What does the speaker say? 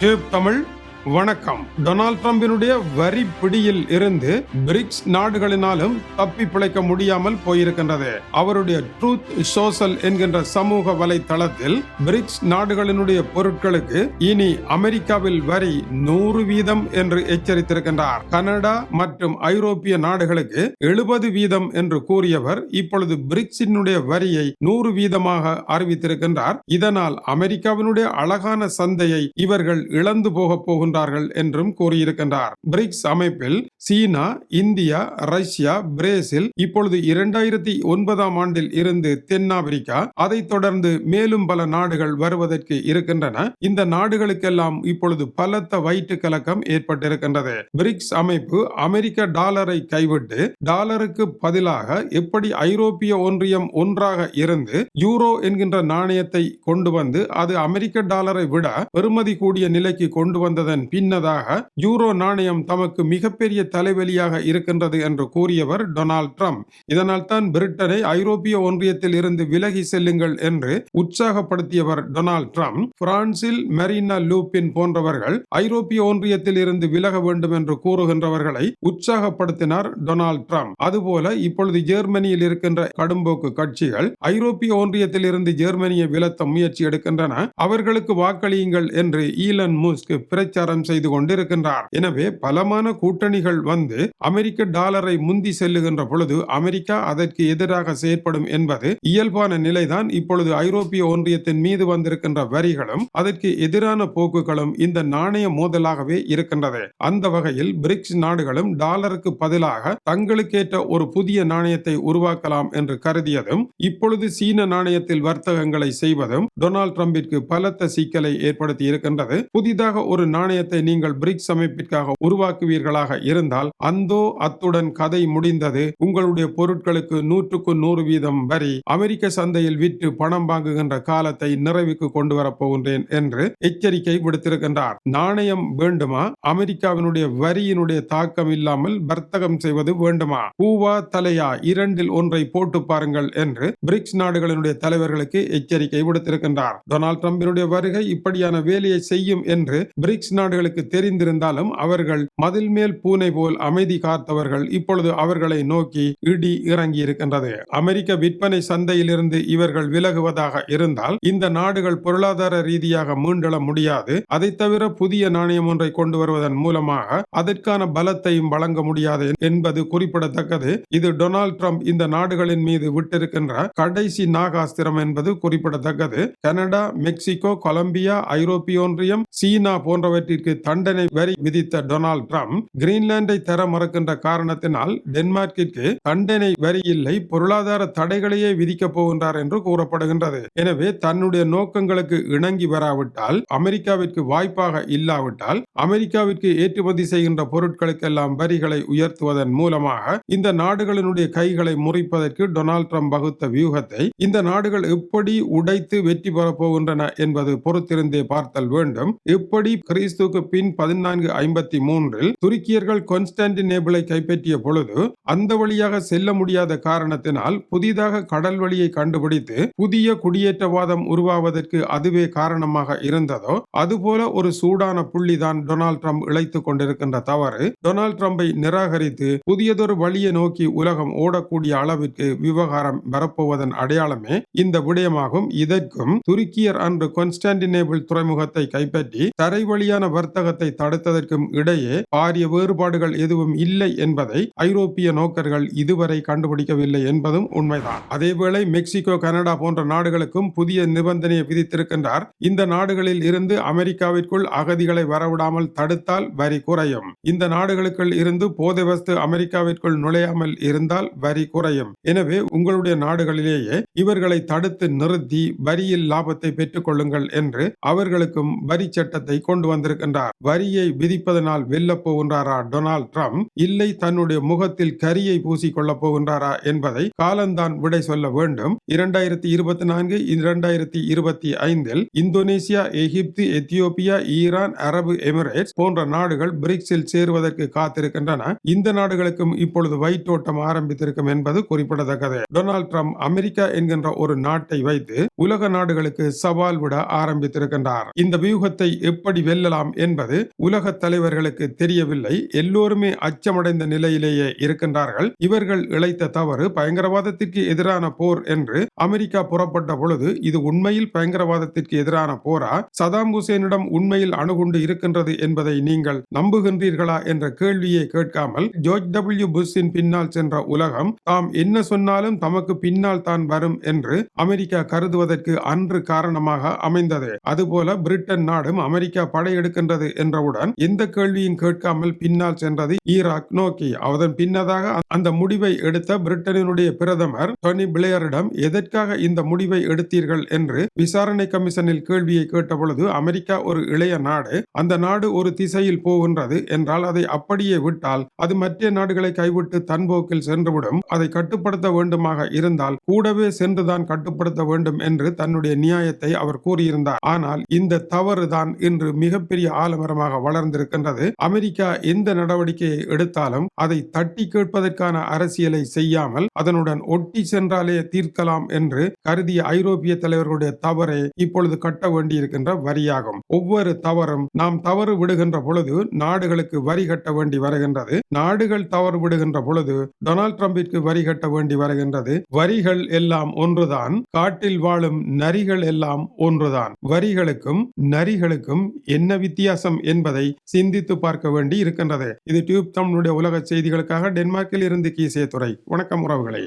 Tube Tamil வணக்கம். Donald ட்ரம்பினுடைய வரி பிடியில் இருந்து பிரிக்ஸ் நாடுகளினாலும் தப்பி பிழைக்க முடியாமல் போயிருக்கின்றது. அவருடைய ட்ரூத் சோசல் என்கின்ற சமூக வலைதளத்தில் பிரிக்ஸ் நாடுகளினுடைய பொருட்களுக்கு இனி அமெரிக்காவில் வரி நூறு வீதம் என்று எச்சரித்திருக்கின்றார். கனடா மற்றும் ஐரோப்பிய நாடுகளுக்கு எழுபது வீதம் என்று கூறியவர் இப்பொழுது பிரிக்ஸினுடைய வரியை நூறு வீதமாக அறிவித்திருக்கின்றார். இதனால் அமெரிக்காவினுடைய அழகான சந்தையை இவர்கள் இழந்து போக கொண்டார்கள் என்றும் கூறியிருக்கின்றார். பிரிக்ஸ் அமைப்பில் சீனா இந்தியா ரஷ்யா பிரேசில் இப்பொழுது இரண்டாயிரத்தி ஒன்பதாம் ஆண்டில் இருந்து தென்னாப்பிரிக்கா அதைத் தொடர்ந்து மேலும் பல நாடுகள் வருவதற்கு இருக்கின்றன. இந்த நாடுகளுக்கெல்லாம் இப்பொழுது பலத்த வயிற்று கலக்கம் ஏற்பட்டிருக்கின்றது. பிரிக்ஸ் அமைப்பு அமெரிக்க டாலரை கைவிட்டு டாலருக்கு பதிலாக எப்படி ஐரோப்பிய ஒன்றியம் ஒன்றாக இருந்து யூரோ என்கின்ற நாணயத்தை கொண்டு வந்து அது அமெரிக்க டாலரை விட பெறுமதி கூடிய நிலைக்கு கொண்டு வந்ததன் பின்னதாக யூரோ நாணயம் தமக்கு மிகப்பெரிய தலைவலியாக இருக்கின்றது என்று கூறியவர் டொனால்ட் ட்ரம்ப். இதனால் தான் பிரிட்டனை ஐரோப்பிய ஒன்றியத்தில் இருந்து விலகி செல்லுங்கள் என்று உற்சாகப்படுத்தியவர் டொனால்ட் ட்ரம்ப். பிரான்சில் மெரினா லூபின் போன்றவர்கள் ஐரோப்பிய ஒன்றியத்தில் இருந்து விலக வேண்டும் என்று கூறுகின்றவர்களை உற்சாகப்படுத்தினார் டொனால்ட் ட்ரம்ப். அதுபோல இப்பொழுது ஜெர்மனியில் இருக்கின்ற கடும்போக்கு கட்சிகள் ஐரோப்பிய ஒன்றியத்தில் இருந்து ஜெர்மனியை விலத்த முயற்சி எடுக்கின்றன. அவர்களுக்கு வாக்களியுங்கள் என்று ஈலன் முஸ்க் பிரச்சாரம் பிரச்சாரம் செய்து கொண்டிருக்கின்றார். எனவே பலமான கூட்டணிகள் வந்து அமெரிக்க டாலரை முந்தி செல்லுகின்ற பொழுது அமெரிக்கா அதற்கு எதிராக செயற்படும் என்பது இயல்பான நிலைதான். இப்பொழுது ஐரோப்பிய ஒன்றியத்தின் மீது வந்திருக்கின்ற வரிகளும் அதற்கு எதிரான போக்குகளும் இந்த நாணய மோதலாகவே இருக்கின்றது. அந்த வகையில் பிரிக்ஸ் நாடுகளும் டாலருக்கு பதிலாக தங்களுக்கேற்ற ஒரு புதிய நாணயத்தை உருவாக்கலாம் என்று கருதியதும் இப்பொழுது சீன நாணயத்தில் வர்த்தகங்களை செய்வதும் டொனால்ட் ட்ரம்பிற்கு பலத்த சிக்கலை ஏற்படுத்தி இருக்கின்றது. புதிதாக ஒரு நாணய நாணயத்தை நீங்கள் பிரிக்ஸ் அமைப்பிற்காக உருவாக்குவீர்களாக இருந்தால் அந்தோ அத்துடன் கதை முடிந்தது உங்களுடைய பொருட்களுக்கு நூற்றுக்கு நூறு வீதம் வரி அமெரிக்க சந்தையில் விற்று பணம் வாங்குகின்ற காலத்தை நிறைவுக்கு கொண்டு வரப்போகின்றேன் என்று எச்சரிக்கை விடுத்திருக்கின்றார். நாணயம் வேண்டுமா? அமெரிக்காவினுடைய வரியினுடைய தாக்கம் இல்லாமல் வர்த்தகம் செய்வது வேண்டுமா? பூவா தலையா இரண்டில் ஒன்றை போட்டு பாருங்கள் என்று பிரிக்ஸ் நாடுகளினுடைய தலைவர்களுக்கு எச்சரிக்கை விடுத்திருக்கின்றார். டொனால்டு டிரம்பினுடைய வருகை இப்படியான வேலையை செய்யும் என்று பிரிக்ஸ் நாடு வெளிநாடுகளுக்கு தெரிந்திருந்தாலும் அவர்கள் மதில் மேல் பூனை போல் அமைதி காத்தவர்கள் இப்பொழுது அவர்களை நோக்கி இடி இறங்கி இருக்கின்றது அமெரிக்க விற்பனை சந்தையிலிருந்து இவர்கள் விலகுவதாக இருந்தால் இந்த நாடுகள் பொருளாதார ரீதியாக மீண்டெழ முடியாது. அதை தவிர புதிய நாணயம் ஒன்றை கொண்டு வருவதன் மூலமாக அதற்கான பலத்தையும் வழங்க முடியாது என்பது குறிப்பிடத்தக்கது. இது டொனால்ட் ட்ரம்ப் இந்த நாடுகளின் மீது விட்டிருக்கின்ற கடைசி நாகாஸ்திரம் என்பது குறிப்பிடத்தக்கது. கனடா மெக்சிகோ கொலம்பியா ஐரோப்பிய ஒன்றியம் சீனா போன்றவற்றிற்கு தண்டனை வரி விதித்த டொனால்ட் ட்ரம்ப் கிரீன்லாண்டை தர மறுக்கின்ற காரணத்தினால் டென்மார்க்கிற்கு தண்டனை வரி இல்லை பொருளாதார தடைகளையே விதிக்கப் போகின்றார் என்று கூறப்படுகின்றது. எனவே தன்னுடைய நோக்கங்களுக்கு இணங்கி வராவிட்டால் அமெரிக்காவிற்கு வாய்ப்பாக இல்லாவிட்டால் அமெரிக்காவிற்கு ஏற்றுமதி செய்கின்ற பொருட்களுக்கெல்லாம் வரிகளை உயர்த்துவதன் மூலமாக இந்த நாடுகளினுடைய கைகளை முறிப்பதற்கு டொனால்ட் ட்ரம்ப் வகுத்த வியூகத்தை இந்த நாடுகள் எப்படி உடைத்து வெற்றி பெறப் போகின்றன என்பது பொறுத்திருந்தே பார்த்தல் வேண்டும். எப்படி கிறிஸ்து யுத்தத்துக்கு பின் பதினான்கு ஐம்பத்தி மூன்றில் துருக்கியர்கள் கொன்ஸ்டான்டினேபிளை கைப்பற்றிய பொழுது அந்த வழியாக செல்ல முடியாத காரணத்தினால் புதிதாக கடல் வழியை கண்டுபிடித்து புதிய குடியேற்றவாதம் உருவாவதற்கு அதுவே காரணமாக இருந்ததோ அதுபோல ஒரு சூடான புள்ளிதான் டொனால்ட் ட்ரம்ப் இழைத்துக் கொண்டிருக்கின்ற தவறு டொனால்ட் ட்ரம்பை நிராகரித்து புதியதொரு வழியை நோக்கி உலகம் ஓடக்கூடிய அளவிற்கு விவகாரம் வரப்போவதன் அடையாளமே இந்த விடயமாகும். இதற்கும் துருக்கியர் அன்று கொன்ஸ்டான்டினேபிள் துறைமுகத்தை கைப்பற்றி தரை வழியான வர்த்தகத்தை தடுத்ததற்கும் இடையே பாரிய வேறுபாடுகள் எதுவும் இல்லை என்பதை ஐரோப்பிய நோக்கர்கள் இதுவரை கண்டுபிடிக்கவில்லை என்பதும் உண்மைதான். அதேவேளை மெக்சிகோ கனடா போன்ற நாடுகளுக்கும் புதிய நிபந்தனையை விதித்திருக்கின்றார். இந்த நாடுகளில் இருந்து அமெரிக்காவிற்குள் அகதிகளை வரவிடாமல் தடுத்தால் வரி குறையும். இந்த நாடுகளுக்குள் இருந்து போதை வஸ்து அமெரிக்காவிற்குள் நுழையாமல் இருந்தால் வரி குறையும். எனவே உங்களுடைய நாடுகளிலேயே இவர்களை தடுத்து நிறுத்தி வரியில் லாபத்தை பெற்றுக் கொள்ளுங்கள் என்று அவர்களுக்கும் வரி சட்டத்தை கொண்டு வந்திருக்கின்றார் என்றார். வரியை விதிப்பதனால் வெல்லப் போகின்றாரா டொனால்ட் ட்ரம்ப்? இல்லை தன்னுடைய முகத்தில் கரியை பூசிக்கொள்ளப் போகின்றாரா என்பதை காலந்தான் விடை சொல்ல வேண்டும். இரண்டாயிரத்தி இருபத்தி நான்கு இரண்டாயிரத்தி இருபத்தி ஐந்தில் இந்தோனேசியா எகிப்து எத்தியோப்பியா ஈரான் அரபு எமிரேட்ஸ் போன்ற நாடுகள் பிரிக்ஸில் சேருவதற்கு காத்திருக்கின்றன. இந்த நாடுகளுக்கும் இப்பொழுது வயிற்றோட்டம் ஆரம்பித்திருக்கும் என்பது குறிப்பிடத்தக்கது. டொனால்ட் ட்ரம்ப் அமெரிக்கா என்கின்ற ஒரு நாட்டை வைத்து உலக நாடுகளுக்கு சவால் விட ஆரம்பித்திருக்கின்றார். இந்த வியூகத்தை எப்படி வெல்லலாம் என்பது உலக தலைவர்களுக்கு தெரியவில்லை. எல்லோருமே அச்சமடைந்த நிலையிலேயே இருக்கின்றார்கள். இவர்கள் இழைத்த தவறு பயங்கரவாதத்திற்கு எதிரான போர் என்று அமெரிக்கா புறப்பட்ட பொழுது இது உண்மையில் பயங்கரவாதத்திற்கு எதிரான போரா? சதாம் ஹுசேனிடம் உண்மையில் அணுகுண்டு இருக்கின்றது என்பதை நீங்கள் நம்புகின்றீர்களா என்ற கேள்வியை கேட்காமல் ஜோர்ஜ் டபிள்யூ புஷ்ஷின் பின்னால் சென்ற உலகம் தாம் என்ன சொன்னாலும் தமக்கு பின்னால் தான் வரும் என்று அமெரிக்கா கருதுவதற்கு அன்று காரணமாக அமைந்தது. அதுபோல பிரிட்டன் நாடும் அமெரிக்கா படையெடுக்கின்றது என்றவுடன் எந்த கேள்வியும் கேட்காமல் பின்னால் சென்றது ஈராக் நோக்கி. அதன் பின்னதாக அந்த முடிவை எடுத்த பிரிட்டனினுடைய பிரதமர் டொனி பிளேயரிடம் எதற்காக இந்த முடிவை எடுத்தீர்கள்? என்று விசாரணை கமிஷனில் கேள்வியை கேட்டபொழுது அமெரிக்கா ஒரு இளைய நாடு. அந்த நாடு ஒரு திசையில் போகின்றது. என்றால் அதை அப்படியே விட்டால் அது மற்ற நாடுகளை கைவிட்டு தன்போக்கில் சென்றுவிடும். அதை கட்டுப்படுத்த வேண்டுமாக இருந்தால் கூடவே சென்றுதான் கட்டுப்படுத்த வேண்டும் என்று தன்னுடைய நியாயத்தை அவர் கூறியிருந்தார். ஆனால் இந்த தவறுதான் இன்று மிகப்பெரிய ஆலமரமாக வளர்ந்திருக்கின்றது. அமெரிக்கா எந்த நடவடிக்கையை எடுத்தாலும் அதை தட்டி கேட்பதற்கான அரசியலை செய்யாமல் அதனுடன் ஒட்டி சென்றாலே தீர்க்கலாம் என்று கருதிய ஐரோப்பிய தலைவர்களுடைய தவறை இப்பொழுது கட்ட வேண்டியிருக்கின்ற வரியாகும். ஒவ்வொரு தவறும் நாம் தவறு விடுகின்ற பொழுது நாடுகளுக்கு வரி கட்ட வேண்டி வருகின்றது. நாடுகள் தவறு விடுகின்ற பொழுது டொனால்ட் ட்ரம்பிற்கு வரி கட்ட வேண்டி வருகின்றது. வரிகள் எல்லாம் ஒன்றுதான் காட்டில் வாழும் நரிகள் எல்லாம் ஒன்றுதான். வரிகளுக்கும் நரிகளுக்கும் என்ன வித்தியாசம்? வித்தியாசம் என்பதை சிந்தித்து பார்க்க வேண்டி இருக்கின்றது. இது டியூப் தமிழுடைய உலக செய்திகளுக்காக டென்மார்க்கில் இருந்து கீசே துறை வணக்கம் உறவுகளை.